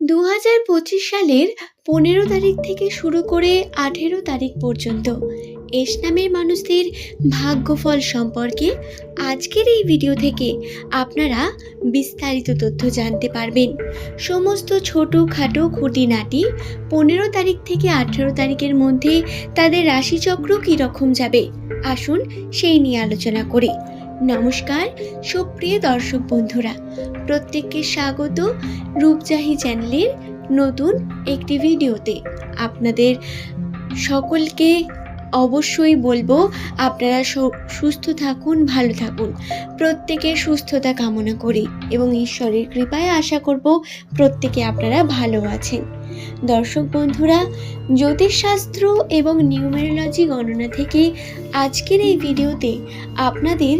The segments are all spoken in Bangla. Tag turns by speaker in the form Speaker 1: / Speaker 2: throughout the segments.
Speaker 1: দু হাজার পঁচিশ সালের পনেরো তারিখ থেকে শুরু করে আঠেরো তারিখ পর্যন্ত এস নামের মানুষদের ভাগ্যফল সম্পর্কে আজকের এই ভিডিও থেকে আপনারা বিস্তারিত তথ্য জানতে পারবেন। সমস্ত ছোটো খাটো খুঁটিনাটি পনেরো তারিখ থেকে আঠেরো তারিখের মধ্যে তাদের রাশিচক্র কীরকম যাবে? আসুন সেই নিয়ে আলোচনা করি। নমস্কার সুপ্রিয় দর্শক বন্ধুরা প্রত্যেককে স্বাগত রূপজাহি চ্যানেলের নতুন একটি ভিডিওতে। আপনাদের সকলকে অবশ্যই বলব, আপনারা সুস্থ থাকুন, ভালো থাকুন। প্রত্যেকের সুস্থতা কামনা করি এবং ঈশ্বরের কৃপায় আশা করব প্রত্যেকে আপনারা ভালো আছেন। দর্শক বন্ধুরা, জ্যোতিষশাস্ত্র এবং নিউমেরোলজি গণনা থেকে আজকের এই ভিডিওতে আপনাদের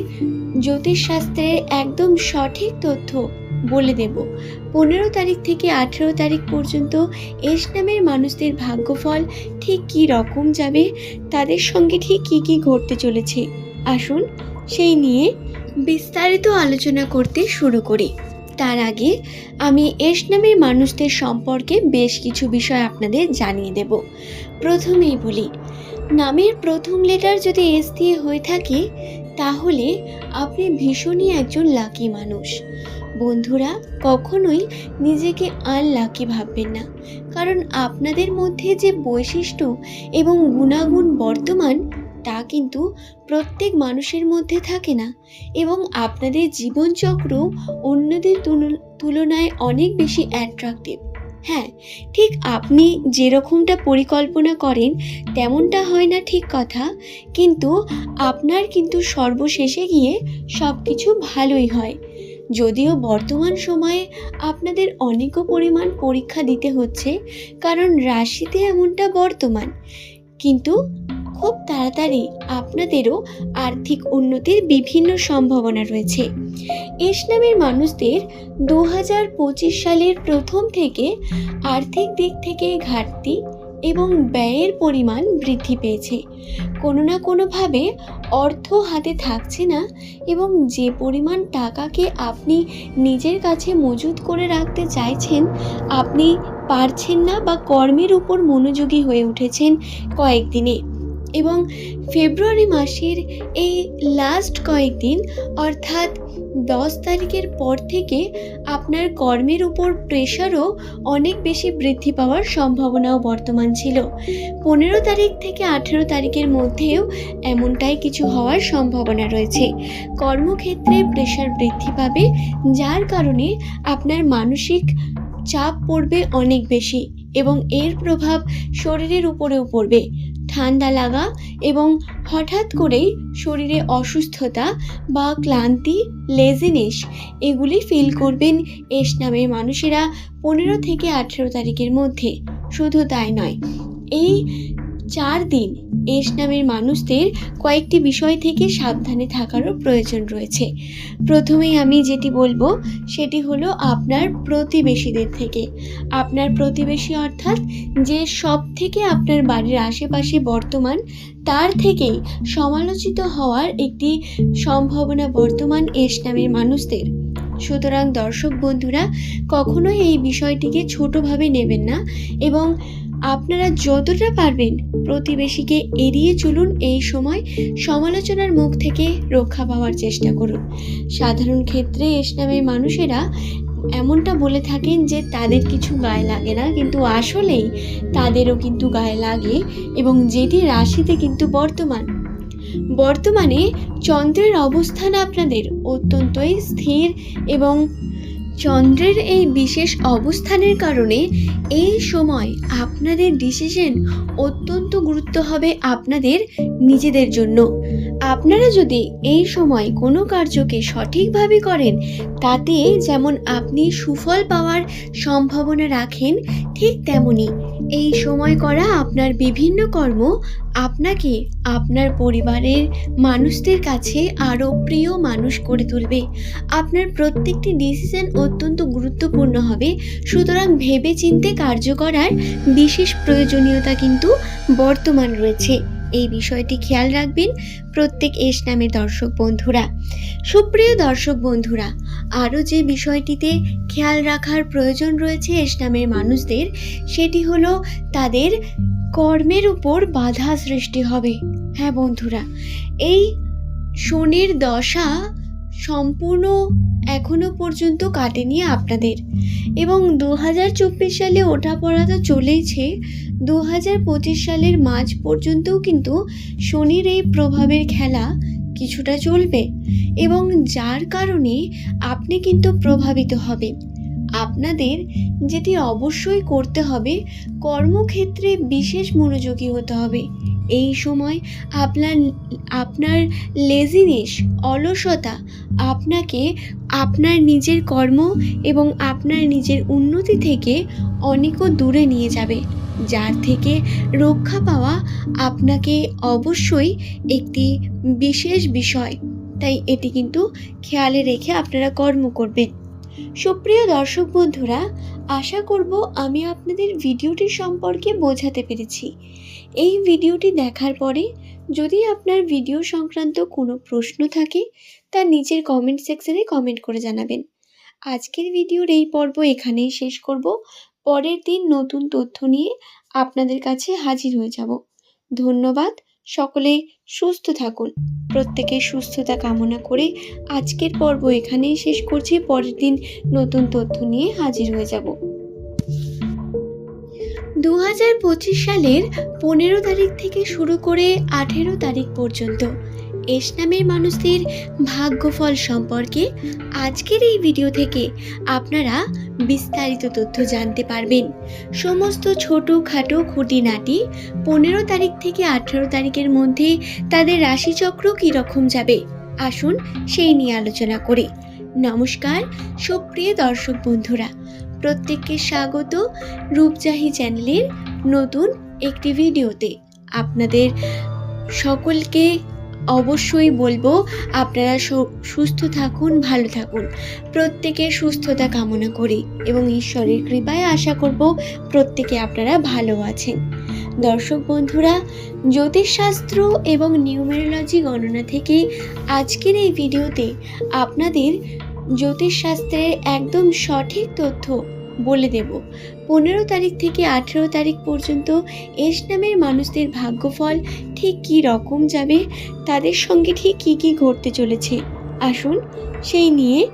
Speaker 1: জ্যোতিষশাস্ত্রের একদম সঠিক তথ্য বলে দেব। পনেরো তারিখ থেকে আঠেরো তারিখ পর্যন্ত এস নামের মানুষদের ভাগ্যফল ঠিক কী রকম যাবে, তাদের সঙ্গে ঠিক কী কী ঘটতে চলেছে, আসুন সেই নিয়ে বিস্তারিত আলোচনা করতে শুরু করি। তার আগে আমি এস নামের মানুষদের সম্পর্কে বেশ কিছু বিষয় আপনাদের জানিয়ে দেব। প্রথমেই বলি, নামের প্রথম লেটার যদি এস দিয়ে হয়ে থাকে, তাহলে আপনি ভীষণই একজন লাকি মানুষ। বন্ধুরা, কখনোই নিজেকে আনলাকি ভাববেন না। কারণ আপনাদের মধ্যে যে বৈশিষ্ট্য এবং গুণাগুণ বর্তমান, তা কিন্তু প্রত্যেক মানুষের মধ্যে থাকে না এবং আপনাদের জীবনচক্র অন্যদের তুল- তুলনায় অনেক বেশি অ্যাট্রাকটিভ হ্যাঁ ঠিক আপনি যেরকমটা পরিকল্পনা করেন, তেমনটা হয় না ঠিক কথা, কিন্তু আপনার কিন্তু সর্বশেষে গিয়ে সব কিছু ভালোই হয়। যদিও বর্তমান সময়ে আপনাদের অনেক পরিমাণ পরীক্ষা দিতে হচ্ছে, কারণ রাশিতে এমনটা বর্তমান। কিন্তু খুব তাড়াতাড়ি আপনাদেরও আর্থিক উন্নতির বিভিন্ন সম্ভাবনা রয়েছে। এস নামের মানুষদের দু হাজার পঁচিশ সালের প্রথম থেকে আর্থিক দিক থেকে ঘাটতি এবং ব্যয়ের পরিমাণ বৃদ্ধি পেয়েছে। কোনো না কোনোভাবে অর্থ হাতে থাকছে না এবং যে পরিমাণ টাকাকে আপনি নিজের কাছে মজুত করে রাখতে চাইছেন, আপনি পারছেন না বা কর্মের উপর মনোযোগী হয়ে উঠেছেন কয়েকদিনে। এবং ফেব্রুয়ারি মাসের এই লাস্ট কয়েকদিন, অর্থাৎ দশ তারিখের পর থেকে আপনার কর্মের উপর প্রেশারও অনেক বেশি বৃদ্ধি পাওয়ার সম্ভাবনাও বর্তমান ছিল। পনেরো তারিখ থেকে আঠেরো তারিখের মধ্যেও এমনটাই কিছু হওয়ার সম্ভাবনা রয়েছে। কর্মক্ষেত্রে প্রেশার বৃদ্ধি পাবে, যার কারণে আপনার মানসিক চাপ পড়বে অনেক বেশি এবং এর প্রভাব শরীরের উপরেও পড়বে। ঠান্ডা লাগা এবং হঠাৎ করেই শরীরে অসুস্থতা বা ক্লান্তি লেজিনেস এগুলি ফিল করবেন এস নামের মানুষেরা পনেরো থেকে আঠেরো তারিখের মধ্যে। শুধু তাই নয়, এই চার দিন। এস নামের মানুষদের কয়েকটি বিষয় থেকে সাবধানে থাকারও প্রয়োজন রয়েছে। প্রথমেই আমি যেটি বলব, সেটি হলো আপনার প্রতিবেশীদের থেকে। আপনার প্রতিবেশী অর্থাৎ যে সব থেকে আপনার বাড়ির আশেপাশে বর্তমান, তার থেকেই সমালোচিত হওয়ার একটি সম্ভাবনা বর্তমান এস নামের মানুষদের। সুতরাং দর্শক বন্ধুরা, কখনোই এই বিষয়টিকে ছোটোভাবে নেবেন না এবং আপনারা যতটা পারবেন প্রতিবেশীকে এড়িয়ে চলুন এই সময় সমালোচনার মুখ থেকে রক্ষা পাওয়ার চেষ্টা করুন। সাধারণ ক্ষেত্রে এস মানুষেরা এমনটা বলে থাকেন যে তাদের কিছু গায়ে লাগে না, কিন্তু আসলেই তাদেরও কিন্তু গায়ে লাগে এবং যেটি রাশিতে কিন্তু বর্তমান। বর্তমানে চন্দ্রের অবস্থান আপনাদের অত্যন্তই স্থির এবং চন্দ্রের এই বিশেষ অবস্থানের কারণে এই সময় আপনাদের ডিসিশন অত্যন্ত গুরুত্ব হবে আপনাদের নিজেদের জন্য। আপনারা যদি এই সময় কোনো কার্যকে সঠিকভাবে করেন, তাতে যেমন আপনি সুফল পাওয়ার সম্ভাবনা রাখেন, ঠিক তেমনি এই সময় করা আপনার বিভিন্ন কর্ম আপনাকে আপনার পরিবারের মানুষদের কাছে আরও প্রিয় মানুষ করে তুলবে। আপনার প্রত্যেকটি ডিসিশন অত্যন্ত গুরুত্বপূর্ণ হবে। সুতরাং ভেবে চিনতে কার্য করার বিশেষ প্রয়োজনীয়তা কিন্তু বর্তমান রয়েছে। এই বিষয়টি খেয়াল রাখবেন প্রত্যেক এস নামের দর্শক বন্ধুরা। সুপ্রিয় দর্শক বন্ধুরা, আরও যে বিষয়টিতে খেয়াল রাখার প্রয়োজন রয়েছে এস নামের মানুষদের, সেটি হলো তাদের কর্মের উপর বাধা সৃষ্টি হবে। হ্যাঁ বন্ধুরা, এই শনির দশা সম্পূর্ণ এখনও পর্যন্ত কাটেনি আপনাদের। এবং দু হাজার চব্বিশ সালে ওঠা পড়া তো চলেইছে দু হাজার পঁচিশ সালের মাঝ পর্যন্তও কিন্তু শনির এই প্রভাবের খেলা কিছুটা চলবে। এবং যার কারণে আপনি কিন্তু প্রভাবিত হবে আপনাদের যেটি অবশ্যই করতে হবে, কর্মক্ষেত্রে বিশেষ মনোযোগী হতে হবে। এই সময় আপনার আপনার লেজিনেস অলসতা আপনাকে আপনার নিজের কর্ম এবং আপনার নিজের উন্নতি থেকে অনেকও দূরে নিয়ে যাবে। যার থেকে রক্ষা পাওয়া আপনাকে অবশ্যই একটি বিশেষ বিষয়। তাই এটি কিন্তু খেয়ালে রেখে আপনারা কর্ম করবেন। সুপ্রিয় দর্শক বন্ধুরা, আশা করব আমি আপনাদের ভিডিওটি সম্পর্কে বোঝাতে পেরেছি। এই ভিডিওটি দেখার পরে যদি আপনার ভিডিও সংক্রান্ত কোনো প্রশ্ন থাকে, তা নিচের কমেন্ট সেকশনে কমেন্ট করে জানাবেন। আজকের ভিডিওর এই পর্ব এখানেই শেষ করব। পরের দিন নতুন তথ্য নিয়ে আপনাদের কাছে হাজির হয়ে যাব। ধন্যবাদ সকলে সুস্থ থাকুন। প্রত্যেকের সুস্থতা কামনা করে আজকের পর্ব এখানেই শেষ করছি। পরের দিন নতুন তথ্য নিয়ে হাজির হয়ে যাব। দু হাজার পঁচিশ সালের পনেরো তারিখ থেকে শুরু করে আঠেরো তারিখ পর্যন্ত এস নামের মানুষদের ভাগ্যফল সম্পর্কে আজকের এই ভিডিও থেকে আপনারা বিস্তারিত তথ্য জানতে পারবেন। সমস্ত ছোট খাটো খুঁটিনাটি পনেরো তারিখ থেকে আঠেরো তারিখের মধ্যে তাদের রাশিচক্র কীরকম যাবে? আসুন সেই নিয়ে আলোচনা করি। নমস্কার, সুপ্রিয় দর্শক বন্ধুরা, প্রত্যেককে স্বাগত রূপজাহি চ্যানেলের নতুন একটি ভিডিওতে। আপনাদের সকলকে অবশ্যই বলব, আপনারা সুস্থ থাকুন, ভালো থাকুন। প্রত্যেকের সুস্থতা কামনা করি এবং ঈশ্বরের কৃপায় আশা করব প্রত্যেকে আপনারা ভালো আছেন। দর্শক বন্ধুরা, জ্যোতিষশাস্ত্র এবং নিউমেরোলজি গণনা থেকে আজকের এই ভিডিওতে আপনাদের জ্যোতিষশাস্ত্রের একদম সঠিক তথ্য বলে দেব। পনেরো তারিখ থেকে আঠেরো তারিখ পর্যন্ত এস নামের মানুষদের ভাগ্যফল ঠিক কী রকম যাবে, তাদের সঙ্গে ঠিক কী কী ঘটতে চলেছে, আসুন সেই নিয়ে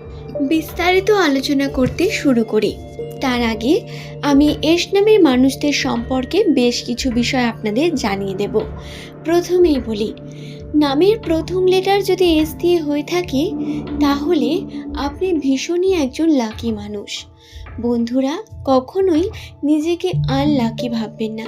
Speaker 1: বিস্তারিত আলোচনা করতে শুরু করি। তার আগে আমি এস নামের মানুষদের সম্পর্কে বেশ কিছু বিষয় আপনাদের জানিয়ে দেব। প্রথমেই বলি, নামের প্রথম লেটার যদি এস দিয়ে হয়ে থাকে, তাহলে আপনি ভীষণই একজন লাকি মানুষ। বন্ধুরা কখনোই নিজেকে আনলাকি ভাববেন না।